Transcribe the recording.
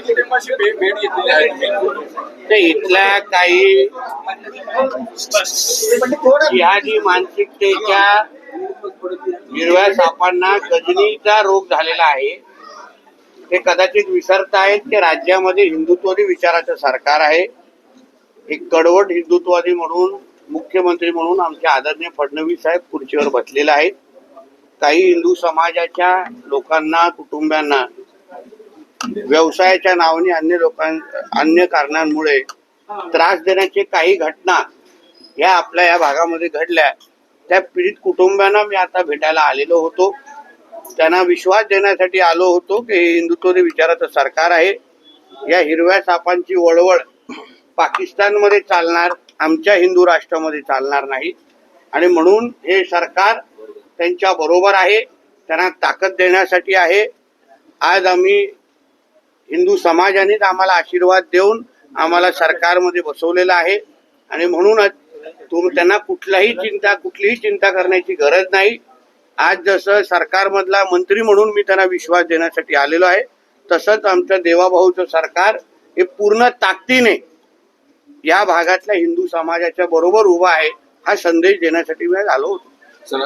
अशी इथल्या काही जिहादी मानसिकतेच्या हिरव्या सापांना गजनीचा रोग झालेला आहे. ते कदाचित विसरतायत की राज्यामध्ये हिंदुत्वादी विचाराचं सरकार आहे. एक कडवट हिंदुत्ववादी म्हणून मुख्यमंत्री म्हणून आमचे आदरणीय फडणवीस साहेब खुर्चीवर बसलेले आहेत. काही हिंदू समाजाच्या लोकांना कुटुंबियांना व्यवसायाच्या नावाने अन्य लोकां अन्य कारणांमुळे त्रास देण्याचे काही घटना या आपल्या या भागामध्ये घडल्या. त्या पीडित कुटुंबियांना मी आता भेटायला आलेलो होतो. त्यांना विश्वास देण्यासाठी आलो होतो की हे हिंदुत्ववादी विचाराचं सरकार आहे. या हिरव्या सापांची वळवळ पाकिस्तानमध्ये चालणार आमच्या हिंदू राष्ट्रामध्ये चालणार नाही. आणि म्हणून हे सरकार त्यांच्या बरोबर आहे त्यांना ताकद देण्यासाठी आहे. आज आम्ही हिंदू समाजानेच आम्हाला आशीर्वाद देऊन आम्हाला सरकारमध्ये बसवलेलं आहे. आणि म्हणूनच तुम त्यांना कुठलाही चिंता कुठलीही चिंता करण्याची गरज नाही. आज जसं सरकारमधला मंत्री म्हणून मी त्यांना विश्वास देण्यासाठी आलेलो आहे तसंच आमचं देवाभाऊचं सरकार हे पूर्ण ताकदीने या भागातल्या हिंदू समाजाच्या बरोबर उभं आहे हा संदेश देण्यासाठी मी आलो होतो.